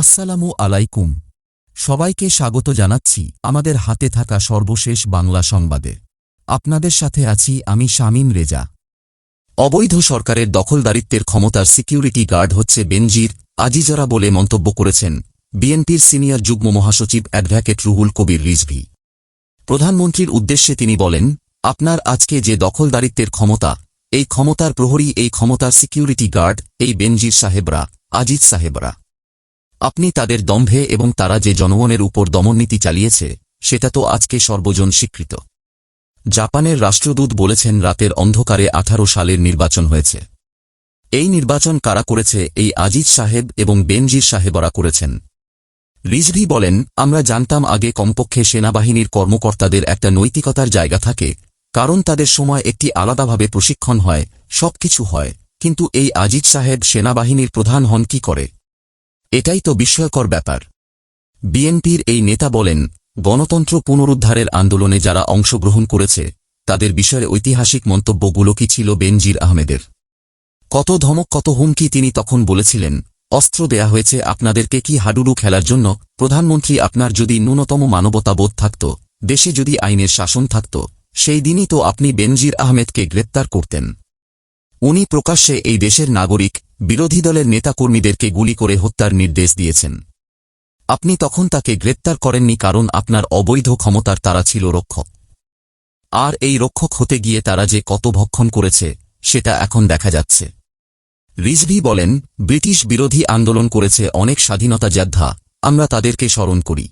আসসালামু আলাইকুম। সবাইকে স্বাগত জানাচ্ছি আমাদের হাতে থাকা সর্বশেষ বাংলা সংবাদে। আপনাদের সাথে আছি আমি শামীম রেজা। অবৈধ সরকারের দখলদারিত্বের ক্ষমতার সিকিউরিটি গার্ড হচ্ছে বেনজির আজিজরা বলে মন্তব্য করেছেন বিএনপির সিনিয়র যুগ্ম মহাসচিব অ্যাডভোকেট রুহুল কবির রিজভি। প্রধানমন্ত্রীর উদ্দেশ্যে তিনি বলেন, আপনার আজকে যে দখলদারিত্বের ক্ষমতা, এই ক্ষমতার প্রহরী, এই ক্ষমতার সিকিউরিটি গার্ড, এই বেনজির সাহেবরা, আজিজ সাহেবরা। আপনি তাদের দম্ভে এবং তারা যে জনগণের উপর দমননীতি চালিয়েছে, সেটা তো আজকে সর্বজন স্বীকৃত। জাপানের রাষ্ট্রদূত বলেছেন রাতের অন্ধকারে আঠারো সালের নির্বাচন হয়েছে। এই নির্বাচন কারা করেছে, এই আজিজ সাহেব এবং বেনজির সাহেবরা করেছেন। রিজভি বলেন, আমরা জানতাম আগে কমপক্ষে সেনাবাহিনীর কর্মকর্তাদের একটা নৈতিকতার জায়গা থাকে, কারণ তাদের সময় একটি আলাদাভাবে প্রশিক্ষণ হয়, সবকিছু হয়, কিন্তু এই আজিজ সাহেব সেনাবাহিনীর প্রধান হন কি করে? এটাই তো বিস্ময়কর ব্যাপার। বিএনপির এই নেতা বলেন, গণতন্ত্র পুনরুদ্ধারের আন্দোলনে যারা অংশগ্রহণ করেছে, তাদের বিষয়ে ঐতিহাসিক মন্তব্যগুলো কি ছিল বেনজির আহমেদের? কত ধমক, কত হুমকি তিনি তখন বলেছিলেন, অস্ত্র দেয়া হয়েছে আপনাদেরকে কি হাডুডু খেলার জন্য? প্রধানমন্ত্রী, আপনার যদি ন্যূনতম মানবতাবোধ থাকত, দেশে যদি আইনের শাসন থাকত, সেই দিনই তো আপনি বেনজির আহমেদকে গ্রেপ্তার করতেন। উনি প্রকাশ্যে এই দেশের নাগরিক বিরোধী দলের নেতাকর্মীদেরকে গুলি করে হত্যার নির্দেশ দিয়েছেন। আপনি তখন তাকে গ্রেপ্তার করেননি কারণ আপনার অবৈধ ক্ষমতার তারা ছিল রক্ষক। আর এই রক্ষক হতে গিয়ে তারা যে কত ভক্ষণ করেছে, সেটা এখন দেখা যাচ্ছে। রিজভি বলেন, ব্রিটিশ বিরোধী আন্দোলন করেছে অনেক স্বাধীনতা যোদ্ধা, আমরা তাদেরকে স্মরণ করি।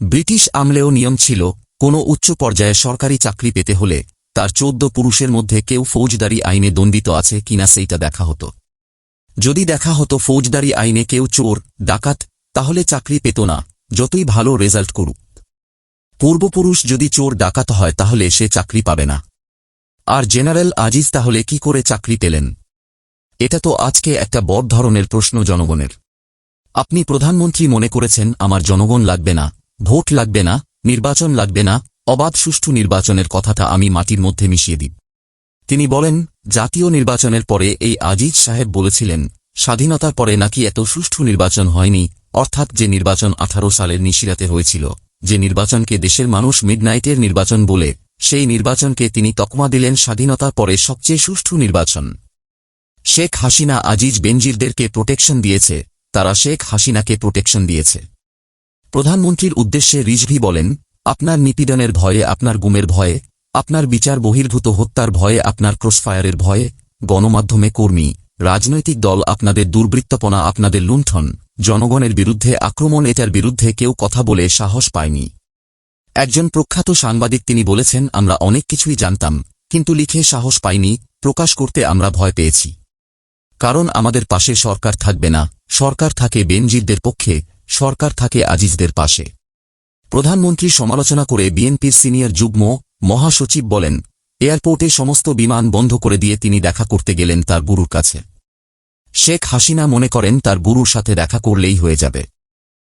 ব্রিটিশ আমলেও নিয়ম ছিল, কোনো উচ্চ পর্যায়ে সরকারি চাকরি পেতে হলে, তার চোদ্দ পুরুষের মধ্যে কেউ ফৌজদারি আইনে দণ্ডিত আছে কিনা সেইটা দেখা হতো। যদি দেখা হতো ফৌজদারি আইনে কেউ চোর, ডাকাত, তাহলে চাকরি পেত না, যতই ভালো রেজাল্ট করুক। পূর্বপুরুষ যদি চোর, ডাকাত হয়, তাহলে সে চাকরি পাবে না। আর জেনারেল আজিজ তাহলে কি করে চাকরি পেলেন? এটা তো আজকে একটা বড় ধরনের প্রশ্ন জনগণের। আপনি প্রধানমন্ত্রী মনে করেছেন, আমার জনগণ লাগবে না, ভোট লাগবে না, নির্বাচন লাগবে না, অবাধ সুষ্ঠু নির্বাচনের কথাটা আমি মাটির মধ্যে মিশিয়ে দিই তিনি বলেন, জাতীয় নির্বাচনের পরে এই আজিজ সাহেব বলেছিলেন, স্বাধীনতার পরে নাকি এত সুষ্ঠু নির্বাচন হয়নি, অর্থাৎ যে নির্বাচন আঠারো সালের নিশিরাতে হয়েছিল, যে নির্বাচনকে দেশের মানুষ মিডনাইটের নির্বাচন বলে, সেই নির্বাচনকে তিনি তকমা দিলেন স্বাধীনতার পরে সবচেয়ে সুষ্ঠু নির্বাচন। শেখ হাসিনা আজিজ বেনজিরদেরকে প্রোটেকশন দিয়েছে, তারা শেখ হাসিনাকে প্রোটেকশন দিয়েছে। প্রধানমন্ত্রীর উদ্দেশ্যে রিজভি বলেন, আপনার নিপীড়নের ভয়ে, আপনার গুমের ভয়ে আপনার বিচার বহির্ভূত হত্যার ভয়ে, আপনার ক্রসফায়ারের ভয়ে, গণমাধ্যমে কর্মী, রাজনৈতিক দল, আপনাদের দুর্বৃত্তপনা, আপনাদের লুণ্ঠন, জনগণের বিরুদ্ধে আক্রমণ, এটার বিরুদ্ধে কেউ কথা বলে সাহস পায়নি। একজন প্রখ্যাত সাংবাদিক তিনি বলেছেন, আমরা অনেক কিছুই জানতাম, কিন্তু লিখে সাহস পাইনি, প্রকাশ করতে আমরা ভয় পেয়েছি। কারণ আমাদের পাশে সরকার থাকবে না, সরকার থাকে বেনজিরদের পক্ষে, সরকার থাকে আজিজদের পাশে। প্রধানমন্ত্রী সমালোচনা করে বিএনপির সিনিয়র যুগ্ম মহাসচিব বলেন, এয়ারপোর্টে সমস্ত বিমান বন্ধ করে দিয়ে তিনি দেখা করতে গেলেন তার গুরুর কাছে। শেখ হাসিনা মনে করেন তার গুরুর সাথে দেখা করলেই হয়ে যাবে।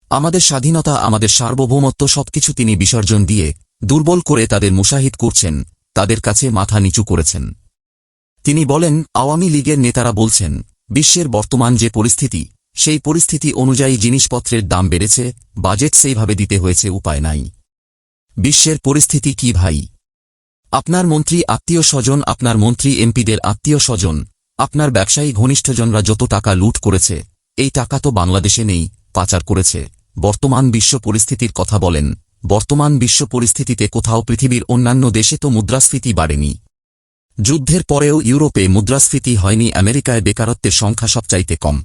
আমাদের স্বাধীনতা, আমাদের সার্বভৌমত্ব সবকিছু তিনি বিসর্জন দিয়ে দুর্বল করে তাদের মুশাহিদ করছেন, তাদের কাছে মাথা নিচু করেছেন। তিনি বলেন, আওয়ামী লীগের নেতারা বলছেন, বিশ্বের বর্তমান যে পরিস্থিতি, সেই পরিস্থিতি অনুযায়ী জিনিসপত্রের দাম বেড়েছে, বাজেট সেইভাবে দিতে হয়েছে, উপায় নাই। বিশ্বের পরিস্থিতি কি ভাই? আপনার মন্ত্রী আত্মীয় স্বজন, আপনার মন্ত্রী এমপিদের আত্মীয় স্বজন, আপনার ব্যবসায়ী ঘনিষ্ঠজনরা যত টাকা লুট করেছে, এই টাকা তো বাংলাদেশে নেই, পাচার করেছে। বর্তমান বিশ্ব পরিস্থিতির কথা বলেন, বর্তমান বিশ্ব পরিস্থিতিতে কোথাও পৃথিবীর অন্যান্য দেশে তো মুদ্রাস্ফীতি বাড়েনি। যুদ্ধের পরেও ইউরোপে মুদ্রাস্ফীতি হয়নি, আমেরিকায় বেকারত্বের সংখ্যা সবচাইতে কম।